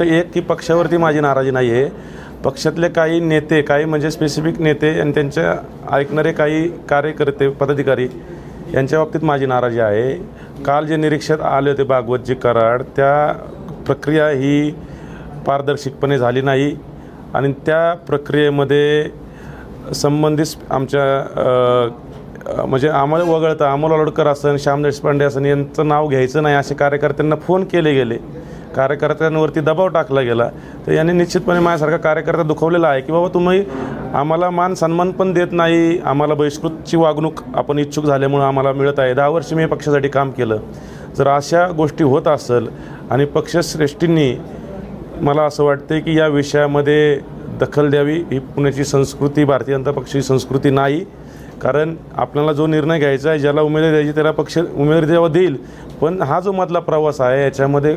फक्त एक की पक्षावरती माझी नाराजी नाही आहे पक्षातले काही नेते काही म्हणजे स्पेसिफिक नेते आणि त्यांच्या ऐकणारे काही कार्यकर्ते पदाधिकारी यांच्या बाबतीत माझी नाराजी आहे. काल जे निरीक्षक आले होते भागवतजी कराड त्या प्रक्रिया ही पारदर्शकपणे झाली नाही. आणि त्या प्रक्रियेमध्ये संबंधित आमच्या म्हणजे आम्हाला वगळता अमोल अलोडकर असन श्याम देशपांडे असन यांचं नाव घ्यायचं नाही असे कार्यकर्त्यांना फोन केले गेले. कार्यकर्त्यांवरती दबाव टाकला गेला तर यांनी निश्चितपणे माझ्यासारखा कार्यकर्ता दुखवलेला आहे की बाबा तुम्ही आम्हाला मान सन्मान पण देत नाही आम्हाला बहिष्कृतची वागणूक आपण इच्छुक झाल्यामुळं आम्हाला मिळत आहे. दहा वर्ष मी पक्षासाठी काम केलं. जर अशा गोष्टी होत असेल आणि पक्षश्रेष्ठींनी मला असं वाटते की या विषयामध्ये दखल द्यावी ही पुण्याची संस्कृती भारतीय जनता पक्षाची संस्कृती नाही कारण आपल्याला जो निर्णय घ्यायचा आहे ज्याला उमेदवारी द्यायची त्याला पक्ष उमेदवारी जेव्हा देईल. पण हा जो मधला प्रवास आहे याच्यामध्ये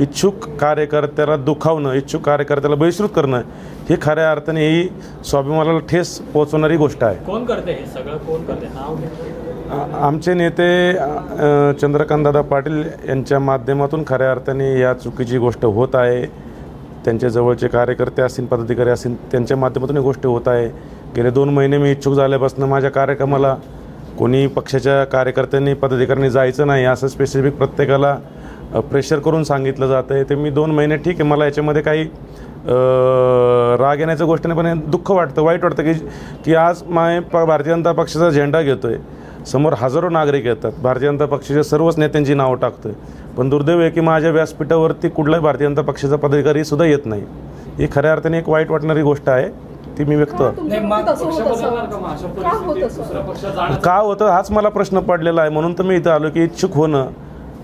इच्छुक कार्यकर्त्याला दुखावणं इच्छुक कार्यकर्त्याला बहिष्कृत करणं हे खऱ्या अर्थाने ही स्वाभिमानाला ठेस पोहोचवणारी गोष्ट आहे. कोण करते हे सगळं? कोण करते? आमचे नेते चंद्रकांतदादा पाटील यांच्या माध्यमातून खऱ्या अर्थाने या चुकीची गोष्ट होत आहे. त्यांच्या जवळचे कार्यकर्ते असतील पदाधिकारी असतील त्यांच्या माध्यमातून ही गोष्ट होत आहे. गेले दोन महिने मी इच्छुक झाल्यापासून माझ्या कार्यक्रमाला कोणी पक्षाच्या कार्यकर्त्यांनी पदाधिकाऱ्यांनी जायचं नाही असं स्पेसिफिक प्रत्येकाला प्रेशर करून सांगितलं जातं आहे ते मी दोन महिने ठीक आहे. मला याच्यामध्ये काही अ, राग येण्याच्या गोष्टीने पण हे दुःख वाटतं वाईट वाटतं की की आज माय प भारतीय जनता पक्षाचा झेंडा घेतो आहे समोर हजारो नागरिक येतात. भारतीय जनता पक्षाच्या सर्वच नेत्यांची नावं टाकतो आहे पण दुर्दैव आहे की माझ्या व्यासपीठावरती कुठलाही भारतीय जनता पक्षाचा पदाधिकारी सुद्धा येत नाही. ही खऱ्या अर्थाने एक वाईट वाटणारी गोष्ट आहे ती मी व्यक्त नाही, का होतं? हाच मला प्रश्न पडलेला आहे. म्हणून तर मी इथं आलो की इच्छुक होणं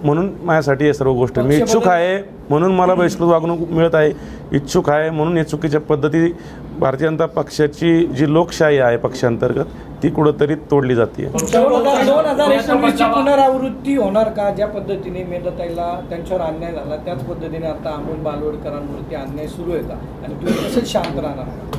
म्हणून माझ्यासाठी हे सर्व गोष्ट. मी इच्छुक आहे म्हणून मला बहिष्कृत वागणूक मिळत आहे. इच्छुक आहे म्हणून या चुकीच्या पद्धती भारतीय जनता पक्षाची जी लोकशाही आहे पक्षांतर्गत ती कुठंतरी तोडली जाते दोन हजार पुनरावृत्ती होणार का? ज्या पद्धतीने मेधताईला त्यांच्यावर अन्याय झाला त्याच पद्धतीने आता अमोल बालवडकरांवरती अन्याय सुरू आहे का? आणि तुम्ही तसंच शांत राहणार?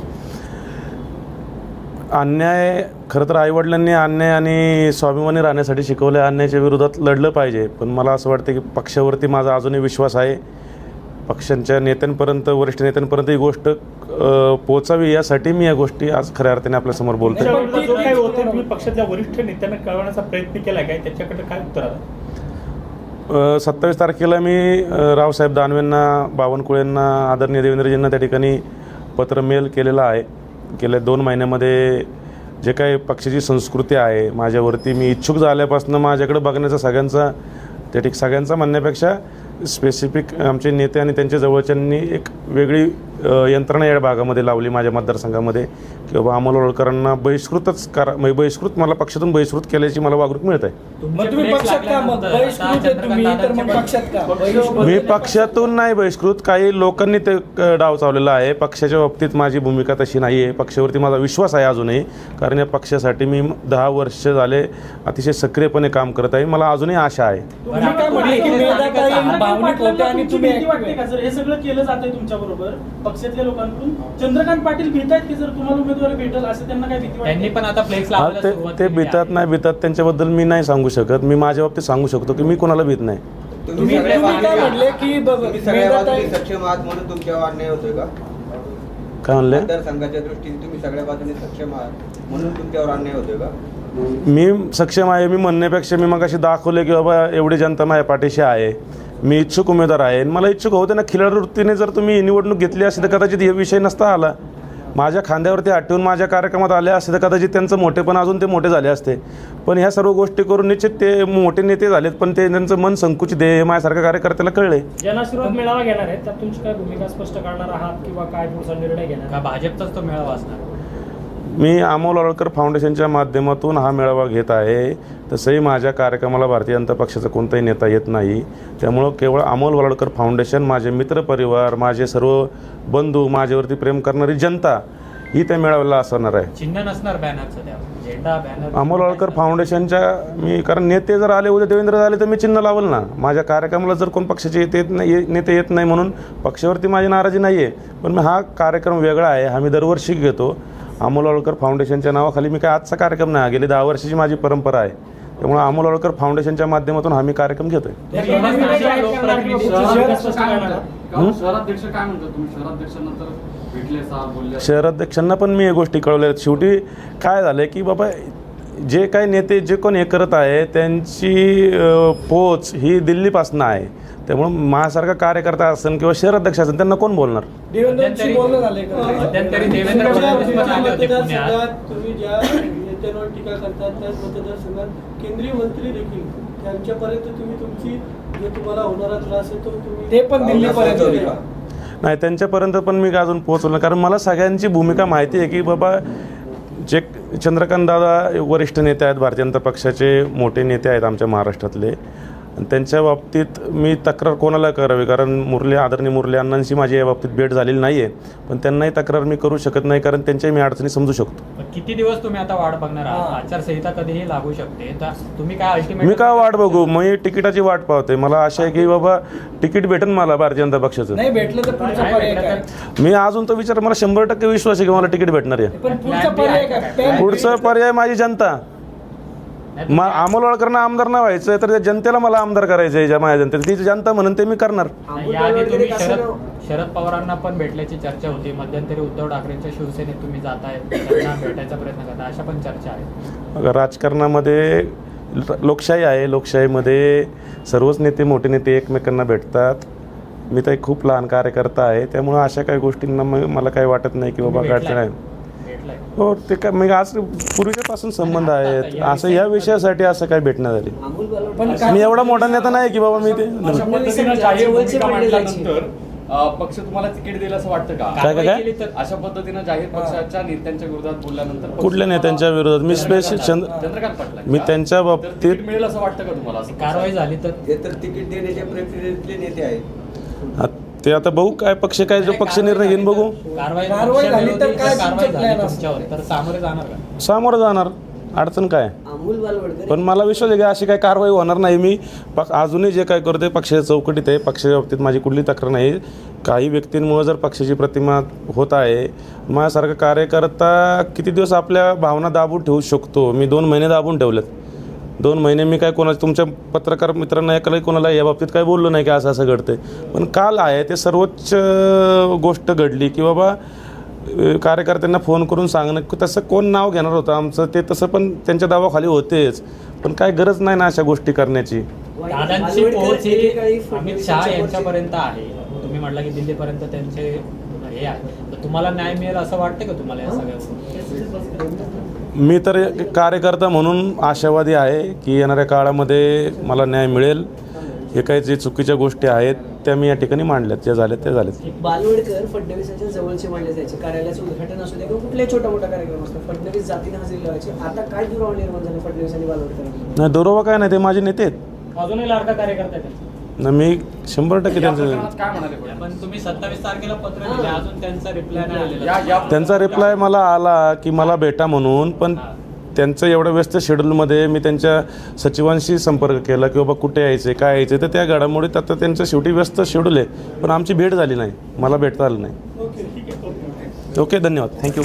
अन्याय खरं तर आईवडिलांनी अन्याय आणि स्वाभिमानी राहण्यासाठी शिकवले अन्यायाच्या विरोधात लढलं पाहिजे. पण मला असं वाटतं की पक्षावरती माझा अजूनही विश्वास आहे. पक्षांच्या नेत्यांपर्यंत वरिष्ठ नेत्यांपर्यंत ही गोष्ट पोचावी यासाठी मी या गोष्टी आज खऱ्या अर्थाने आपल्यासमोर तुम्ही पक्षातल्या वरिष्ठ नेत्यांना कळवण्याचा प्रयत्न केला काय? त्याच्याकडे काय उत्तर आलं? सत्तावीस तारखेला मी रावसाहेब दानवेंना बावनकुळेंना आदरणीय देवेंद्रजींना त्या ठिकाणी पत्र मेल केलेलं आहे. गेल्या दोन महिन्यामध्ये जे काही पक्षाची संस्कृती आहे माझ्यावरती मी इच्छुक झाल्यापासून माझ्याकडे बघण्याचा सगळ्यांचा त्या ठिक सगळ्यांचा म्हणण्यापेक्षा स्पेसिफिक आमचे नेते आणि त्यांच्या जवळच्यांनी एक वेगळी यंत्रणा या भागामध्ये लावली माझ्या मतदारसंघामध्ये. की बाबा अमोल होळकरांना बहिष्कृतच करा म्हणजे बहिष्कृत मला पक्षातून बहिष्कृत केल्याची मला वागणूक मिळत आहे. मी पक्षातून नाही बहिष्कृत काही लोकांनी ते डाव चावलेला आहे. पक्षाच्या बाबतीत माझी भूमिका तशी नाही आहे. पक्षावरती माझा विश्वास आहे अजूनही कारण या पक्षासाठी मी दहा वर्ष झाले अतिशय सक्रियपणे काम करत आहे. मला अजूनही आशा आहे. हे तुमच्या पक्षातल्या लोकांकडून चंद्रकांत पाटील भीत आहेत की जर तुम्हाला उमेदवारी भेटेल असं त्यांना काय भीती त्यांनी पण आता फ्लेक्स हा, लावायला ते सुरुवात ते केली भीतात. नाही भीतात त्यांच्याबद्दल मी नाही सांगू शकत. मी माझ्या बाबतीत सांगू शकतो की मी कोणाला भीत नाही. तुम्ही तुम्ही काय म्हटले की ब- तुम्ही सगळ्या मेधाताई बाजूने सक्षम आहात म्हणून तुमच्यावर अन्याय होतोय का? काय म्हणले? मतदारसंघाच्या दृष्टीने तुम्ही सगळ्या बाजूने सक्षम आहात म्हणून तुमच्यावर अन्याय होतोय का? मी सक्षम आहे मी म्हणण्यापेक्षा मी मग अशी दाखवले की बाबा एवढी जनता माझ्या पाठीशी आहे. मी इच्छुक उमेदवार आहे. आणि मला इच्छुक होते ना खिलाडू वृत्तीने जर तुम्ही निवडणूक घेतली असती तर कदाचित हे विषय नसता आला. माझ्या खांद्यावरती आठवून माझ्या कार्यक्रमात आले असते तर कदाचित त्यांचं मोठेपण अजून ते मोठे झाले असते. पण ह्या सर्व गोष्टी करून निश्चित ते मोठे नेते झालेत पण ते त्यांचं मन संकुचित आहे हे माझ्यासारख्या कार्यकर्त्याला कळले जनाशीर्वाद मेळावा घेणार आहेत त्यात तुमची काय भूमिका स्पष्ट करणार आहात किंवा काय पुढचा निर्णय घेणार का भाजपचाच तो मेळावा असणार? मी अमोल आळकर फाउंडेशनच्या माध्यमातून हा मेळावा घेत आहे. तसंही माझ्या कार्यक्रमाला भारतीय जनता पक्षाचा कोणताही नेता येत नाही. त्यामुळं केवळ अमोल वरळकर फाउंडेशन माझे मित्रपरिवार माझे सर्व बंधू माझ्यावरती प्रेम करणारी जनता ही त्या मेळाव्याला असणार आहे. चिन्ह नसणार बॅनरचं अमोल आळकर फाउंडेशनच्या मी कारण नेते जर आले उद्या देवेंद्र झाले तर मी चिन्ह लावल ना. माझ्या कार्यक्रमाला जर कोण पक्षाचे येत येत नाही ये- नेते येत नाही म्हणून पक्षावरती माझी नाराजी नाही आहे पण मी हा कार्यक्रम वेगळा आहे हा मी दरवर्षी घेतो. अमोल आळकर फाउंडेशनच्या नावाखाली मी काय आजचा कार्यक्रम नाही. गेली दहा वर्षाची माझी परंपरा आहे. त्यामुळे अमोल आळकर फाउंडेशनच्या माध्यमातून आम्ही कार्यक्रम घेतोय. काय काय शहराध्यक्षांना पण मी या गोष्टी कळवल्या शेवटी काय झालं की बाबा जे काही नेते जे कोण हे करत आहे त्यांची पोच ही दिल्लीपासून आहे. त्यामुळं माझ्यासारखा कार्यकर्ता असेल किंवा शहराध्यक्ष असेल त्यांना कोण बोलणार देवेंद्रची बोलणं झालंय का मध्यंतरी देवेंद्र तुमच्या फडणवीस पण आले होते पुण्यात मतदारसंघात तुम्ही ज्या नेत्यांवर टीका करतात त्याच मतदारसंघात केंद्रीय मंत्री देखील त्यांच्यापर्यंत तुम्ही तुमची जो तुम्हाला होणारा त्रास आहे तो तुम्ही ते पण दिल्लीपर्यंत होते गेले. का? नाही त्यांच्यापर्यंत पण मी अजून पोहोचलो नाही कारण मला सगळ्यांची भूमिका माहिती आहे की बाबा जे चंद्रकांत दादा वरिष्ठ नेते आहेत भारतीय जनता पक्षाचे मोठे नेते आहेत आमच्या महाराष्ट्रातले आणि त्यांच्या बाबतीत मी तक्रार कोणाला करावी? कारण मुरली आदरणीय मुरली अण्णांशी माझी या बाबतीत भेट झालेली नाही आहे पण त्यांनाही तक्रार मी करू शकत नाही कारण त्यांच्याही मी अडचणी समजू शकतो. किती दिवस तुम्ही आता वाट बघणार आहात. आचारसंहिता कधीही लागू शकते. तर तुम्ही काय अल्टिमेट मी का वाट बघू? मी तिकिटाची वाट पाहते मला आशा आहे की बाबा तिकीट भेटेल मला भारतीय जनता पक्षाचं. नाही भेटलं तर पुढचा पर्याय काय? तर मी अजून तो विचार मला शंभर टक्के विश्वास आहे की मला तिकीट भेटणार आहे. पण पर्याय काय. पुढचा पर्याय माझी जनता. नाही, मा अमोल वाळकरनं आमदार नाही व्हायचं तर त्या जनतेला मला आमदार करायचं आहे ज्या माझ्या जनतेला. ती जनता म्हणून ते मी करणार. नाही, याआधी तुम्ही शरद शरद पवारांना पण भेटल्याची चर्चा होती. मध्यंतरी उद्धव ठाकरेंच्या शिवसेनेत तुम्ही जाताय. त्यांना भेटायचा प्रयत्न करता अशा पण चर्चा आहेत. बघा, राजकारणामध्ये लोकशाही आहे. लोकशाहीमध्ये सर्वच नेते मोठे नेते एकमेकांना भेटतात. मी तर एक खूप लहान कार्यकर्ता आहे. त्यामुळे अशा काही गोष्टींना मला काही वाटत नाही की बाबा अडचण भेटलाय? आहे. भेटलाय. हो ते काय म्हणजे आज पूर्वीच्यापासून संबंध आहेत. असं या विषयासाठी असं काय भेटणं झाली पण काय- मी एवढा मोठा नेता नाही की बाबा मी ते अशा पद्धतीनं जाहीर भूमिका मांडल्यानंतर अ, पक्ष तुम्हाला तिकीट देईल असं वाटतं का? काय काय केली तर अशा पद्धतीनं जाहीर पक्षाच्या नेत्यांच्या विरोधात बोलल्यानंतर पक्ष कुठल्या नेत्यांच्या विरोधात? मी स्पेशल चंद चंद्रकांत पाटला. मी त्यांच्या तर बाबतीत तिकीट मिळेल असं वाटतं का तुम्हाला? असं कारवाई झाली तर हे तर तिकीट देण्याच्या प्रक्रियेतले नेते आहेत. ते आता बघू काय पक्ष काय जो पक्ष निर्णय घेईन बघू. कारवाई झाली तर काय तुमचं plan? तुमच्यावर. तर सामोरे जाणार का? सामोरं जाणार. अडचण काय? पण मला विश्वास आहे की अशी काही कारवाई होणार नाही मी. अजूनही जे काय करतोय पक्षाच्या चौकटीत आहे. पक्षाच्या बाबतीत माझी कुठली तक्रार नाही. काही व्यक्तींमुळे जर पक्षाची प्रतिमा होत आहे माझ्यासारखा कार्यकर्ता किती दिवस आपल्या भावना दाबून ठेवू शकतो? मी दोन महिने दाबून ठेवलेत. दोन महिने मी काय कोणा तुमच्या पत्रकार मित्रांना एकालाही कोणाला या बाबतीत काय बोललो नाही की असं असं घडतंय. पण काल आहे ते सर्वोच्च गोष्ट घडली की बाबा कार्यकर्त्यांना फोन करून सांगणं की तसं कोण नाव घेणार होतं आमचं ते तसं पण त्यांच्या दावाखाली होतेच. पण काय गरज नाही ना अशा गोष्टी करण्याची. दादांची पोहोच अमित शहा यांच्यापर्यंत आहे. तुम्ही म्हटलं की दिल्लीपर्यंत त्यांचे हे आहे तुम्हाला न्याय मिळेल असं वाटतं का तुम्हाला या सगळ्या मी तर कार्यकर्ता म्हणून आशावादी आहे की येणाऱ्या काळामध्ये मला न्याय मिळेल. हे काही जे चुकीच्या गोष्टी आहेत त्या मी या ठिकाणी मांडल्यात. ज्या झाल्यात त्या झाल्यात बालवडकर फडणवीसांच्या जवळचे मानले जायचे. कार्यालयाचं उद्घाटन असू दे किंवा कुठलाही छोटा मोठा कार्यक्रम असतो फडणवीस जातीने हजेरी लावायची. आता काय दुरावा निर्माण झाला फडणवीस आणि बालवडकर? नाही दुरोबा काय नाही ते माझे नेते आहेत. अजूनही लाडका कार्यकर्ता. ना मी शंभर टक्के त्यांचं काय म्हणाले? पण तुम्ही सत्तावीस तारखेला पत्र दिले अजून त्यांचा रिप्लाय नाही आलेला. या त्यांचा रिप्लाय मला आला की मला भेटा म्हणून पण त्यांचं एवढं व्यस्त शेड्यूलमध्ये मी त्यांच्या सचिवांशी संपर्क केला की बाबा कुठे यायचे काय यायचे तर त्या घडामोडीत आता त्यांचं शेवटी व्यस्त शेड्यूल आहे पण आमची भेट झाली नाही. मला भेटता आलं नाही. ओके ठीक आहे. Okay okay. धन्यवाद. थँक्यू